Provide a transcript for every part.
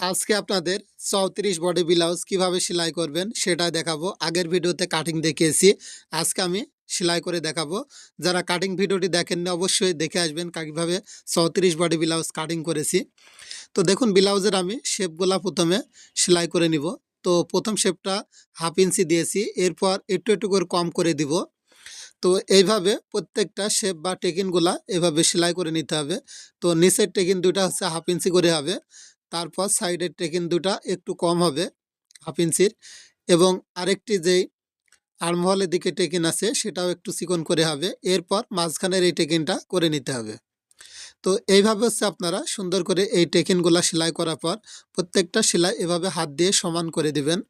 আজকে আপনাদের চৌত্রিশ বডি ব্লাউজ কীভাবে সেলাই করবেন সেটা দেখাবো। আগের ভিডিওতে কাটিং দেখিয়েছি। আজকে আমি সেলাই করে দেখাবো। যারা কাটিং ভিডিওটি দেখেননি অবশ্যই দেখে আসবেন কীভাবে চৌত্রিশ বডি ব্লাউজ কাটিং করেছি। তো দেখুন ব্লাউজের আমি শেপগুলা প্রথমে সেলাই করে নিব। তো প্রথম শেপটা হাফ ইঞ্চি দিয়েছি। এরপর একটু একটু করে কম করে দিব। তো এইভাবে প্রত্যেকটা শেপ বা টেকিনগুলা এভাবে সেলাই করে নিতে হবে। তো নিচের টেকিন দুটা হচ্ছে হাফ ইঞ্চি করে হবে। তারপর সাইডের টেকিন দুটা একটু কম হবে হাফ ইঞ্চির এবং আরেকটি যেই আর্মহলের দিকে টেকিন আছে সেটাও একটু চিকন করে হবে, এরপর মাঝখানের এই টেকিনটা করে নিতে হবে। তো এইভাবে হচ্ছে আপনারা সুন্দর করে এই টেকিনগুলা সেলাই করার পর প্রত্যেকটা সেলাই এভাবে হাত দিয়ে সমান করে দিবেন।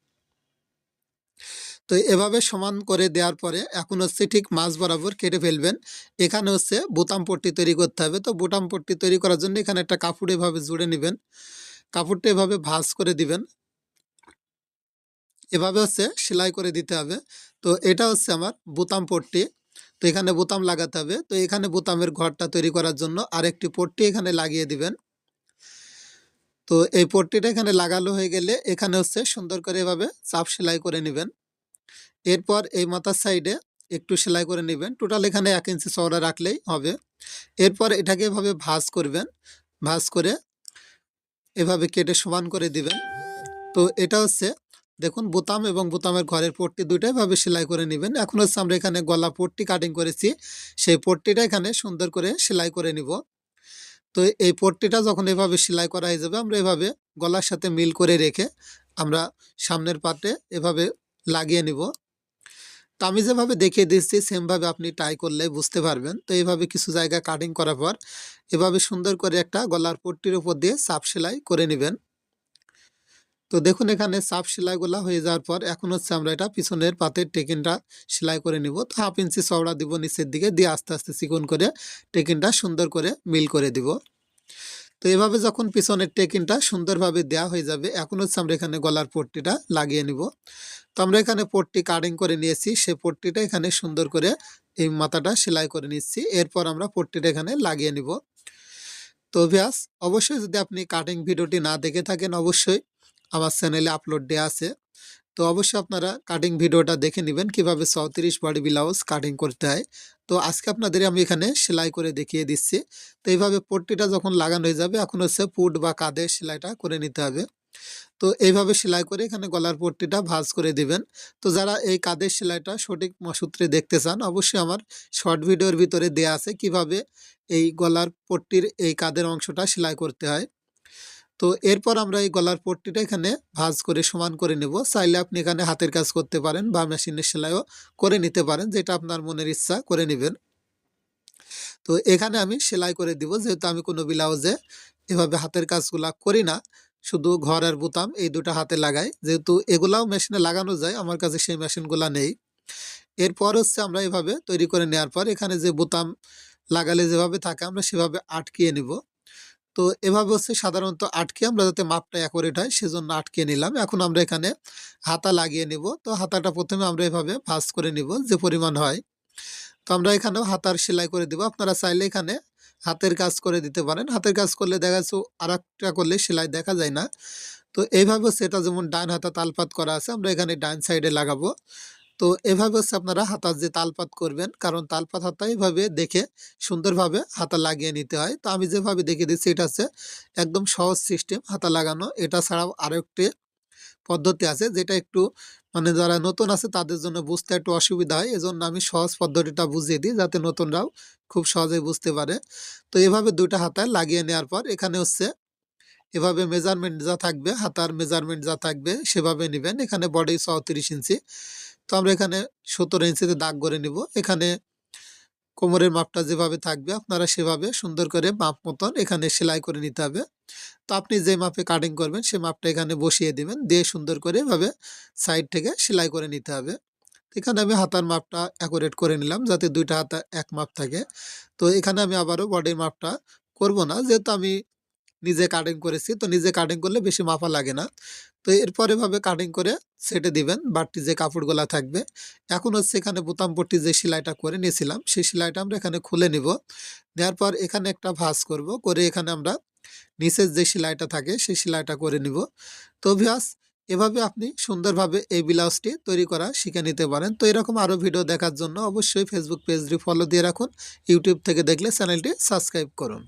তো এভাবে সমান করে দেওয়ার পরে এখন হচ্ছে ঠিক মাছ বরাবর কেটে ফেলবেন, এখানে হচ্ছে বোতাম পট্টি তৈরি করতে হবে, তো বোতাম পট্টি তৈরি করার জন্য এখানে একটা কাপড় এভাবে জুড়ে নেবেন। কাপড়টা এভাবে ভাঁজ করে দিবেন। এভাবে হচ্ছে সেলাই করে দিতে হবে। তো এটা হচ্ছে আমার বোতাম পট্টি। তো এখানে বোতাম লাগাতে হবে। তো এখানে বোতামের ঘরটা তৈরি করার জন্য আরেকটি পট্টি এখানে লাগিয়ে দিবেন। তো এই পট্টিটা এখানে লাগালো হয়ে গেলে এখানে হচ্ছে সুন্দর করে এভাবে চাপ সেলাই করে নেবেন। এরপর এই মাথার সাইডে একটু সেলাই করে নেবেন। টোটাল এখানে এক ইঞ্চি চওড়া রাখলেই হবে। এরপর এটাকে এভাবে ভাঁজ করবেন। ভাঁজ করে এভাবে কেটে সমান করে দিবেন। তো এটা হচ্ছে, দেখুন বোতাম এবং বোতামের ঘরের পট্টি দুইটাই ভাবে সেলাই করে নেবেন। এখন হচ্ছে আমরা এখানে গলা পট্টি কাটিং করেছি। সেই পট্টিটা এখানে সুন্দর করে সেলাই করে নিব। তো এই পট্টিটা যখন এভাবে সেলাই করা হয়ে যাবে, আমরা এভাবে গলার সাথে মিল করে রেখে আমরা সামনের পাটে এভাবে লাগিয়ে নিব। তো আমি যেভাবে দেখিয়ে দিচ্ছি সেমভাবে আপনি ট্রাই করলে বুঝতে পারবেন। তো এইভাবে কিছু জায়গা কাটিং করার পর, এভাবে সুন্দর করে একটা গলার পট্টির উপর দিয়ে চাপ সেলাই করে নেবেন। তো দেখুন এখানে চাপ সেলাইগুলা হয়ে যাওয়ার পর, এখন হচ্ছে আমরা এটা পিছনের পাতের টেকিনটা সেলাই করে নিব। তো হাফ ইঞ্চি চওড়া দিব, নিচের দিকে দিয়ে আস্তে আস্তে চিকন করে টেকিনটা সুন্দর করে মিল করে দিব। তো এভাবে যখন পিছনের টেকিনটা সুন্দরভাবে দেওয়া হয়ে যাবে, এখন হচ্ছে আমরা এখানে গলার পট্টিটা লাগিয়ে নিব। তো আমরা এখানে পট্টি কাটিং করে নিয়েছি, সে পট্টিটা এখানে সুন্দর করে এই মাথাটা সেলাই করে নিচ্ছি, এরপর আমরা পট্টিটা এখানে লাগিয়ে নিব। তো ভিয়াস অবশ্যই যদি আপনি কাটিং ভিডিওটি না দেখে থাকেন, অবশ্যই আমার চ্যানেলে আপলোড দেওয়া আছে। তো অবশ্যই আপনারা কাটিং ভিডিওটা দেখে নেবেন, কীভাবে চৌত্রিশ বডি ব্লাউজ কাটিং করতে হয়। তো আজকে আপনাদের আমি এখানে সেলাই করে দেখিয়ে দিচ্ছি। তো এইভাবে পট্টিটা যখন লাগানো হয়ে যাবে, এখন হচ্ছে পুট বা কাঁধে সেলাইটা করে নিতে হবে। তো এইভাবে সেলাই করে এখানে গলার পট্টিটা ভাজ করে দিবেন। তো যারা এই কাঁধের সেলাইটা সঠিক সূত্রে দেখতে চান, অবশ্যই আমার শর্ট ভিডিওর ভিতরে দেয়া আছে কীভাবে এই গলার পট্টির এই কাঁধের অংশটা সেলাই করতে হয়। তো এরপর আমরা এই গলার পট্টিটা এখানে ভাজ করে সমান করে নেব। চাইলে আপনি এখানে হাতের কাজ করতে পারেন বা মেশিনের সেলাইও করে নিতে পারেন, যেটা আপনার মনের ইচ্ছা করে নেবেন। তো এখানে আমি সেলাই করে দিব, যেহেতু আমি কোনো ব্লাউজে এভাবে হাতের কাজগুলা করি না, শুধু ঘর আর বোতাম এই দুটো হাতে লাগাই। যেহেতু এগুলাও মেশিনে লাগানো যায়, আমার কাছে সেই মেশিনগুলা নেই। এরপর হচ্ছে আমরা এভাবে তৈরি করে নেওয়ার পর এখানে যে বোতাম লাগালে যেভাবে থাকে, আমরা সেভাবে আটকিয়ে নিব। তো এভাবে হচ্ছে সাধারণত আটকে আমরা যাতে মাপটা অ্যাকোরেট হয়, সেজন্য আটকে নিলাম। এখন আমরা এখানে হাতা লাগিয়ে নিব। তো হাতাটা প্রথমে আমরা এভাবে ভাঁজ করে নিব যে পরিমাণ হয়। তো আমরা এখানেও হাতার সেলাই করে দিব। আপনারা চাইলে এখানে হাতের কাজ করে দিতে পারেন। হাতের কাজ করলে দেখা যাচ্ছে আর একটা করলে সেলাই দেখা যায় না। তো এইভাবে এটা যেমন ডান হাতা তালপাত করা আছে, আমরা এখানে ডান সাইডে লাগাবো। তো এভাবে হচ্ছে আপনারা হাতার যে তালপাত করবেন, কারণ তালপাত হাতা এইভাবে দেখে সুন্দরভাবে হাতা লাগিয়ে নিতে হয়। তো আমি যেভাবে দেখে দিচ্ছি, এটা হচ্ছে একদম সহজ সিস্টেম হাতা লাগানো। এটা ছাড়াও আরও একটি পদ্ধতি আছে, যেটা একটু মানে যারা নতুন আছে তাদের জন্য বুঝতে একটু অসুবিধা হয়। এজন্য আমি সহজ পদ্ধতিটা বুঝিয়ে দিই, যাতে নতুনরাও খুব সহজেই বুঝতে পারে। তো এভাবে দুইটা হাতায় লাগিয়ে নেওয়ার পর এখানে হচ্ছে এভাবে মেজারমেন্ট যা থাকবে, হাতার মেজারমেন্ট যা থাকবে সেভাবে নেবেন। এখানে বডি চৌত্রিশ ইঞ্চি। তো আমরা এখানে সতেরো ইঞ্চিতে দাগ করে নিব। এখানে কোমরের মাপটা যেভাবে থাকবে, আপনারা সেভাবে সুন্দর করে মাপ মতন এখানে সেলাই করে নিতে হবে। তো আপনি যে মাপে কাটিং করবেন, সে মাপটা এখানে বসিয়ে দিবেন। দিয়ে সুন্দর করে এভাবে সাইড থেকে সেলাই করে নিতে হবে। এখানে আমি হাতার মাপটা অ্যাকোরেট করে নিলাম, যাতে দুইটা হাতা এক মাপ থাকে। তো এখানে আমি আবারও বডির মাপটা করব না। যেহেতু আমি নিজে কাটিং করেছি, তো নিজে কাটিং করলে বেশি মাফা লাগে না। তো এরপর এভাবে কাটিং করে সেটে দিবেন, বাড়তি যে কাপড়গুলা থাকবে। এখন হচ্ছে এখানে বোতাম পট্টি যে সেলাইটা করে নিয়েছিলাম, সেই সেলাইটা আমরা এখানে খুলে নিব। নেওয়ার পর এখানে একটা ভাঁজ করব, করে এখানে আমরা নিচের যে সেলাইটা থাকে, সেই সেলাইটা করে নিব। তো ভিউয়ার্স, এভাবে আপনি সুন্দরভাবে এই ব্লাউজটি তৈরি করা শিখে নিতে পারেন। তো এরকম আরও ভিডিও দেখার জন্য অবশ্যই ফেসবুক পেজটি ফলো দিয়ে রাখুন। ইউটিউব থেকে দেখলে চ্যানেলটি সাবস্ক্রাইব করুন।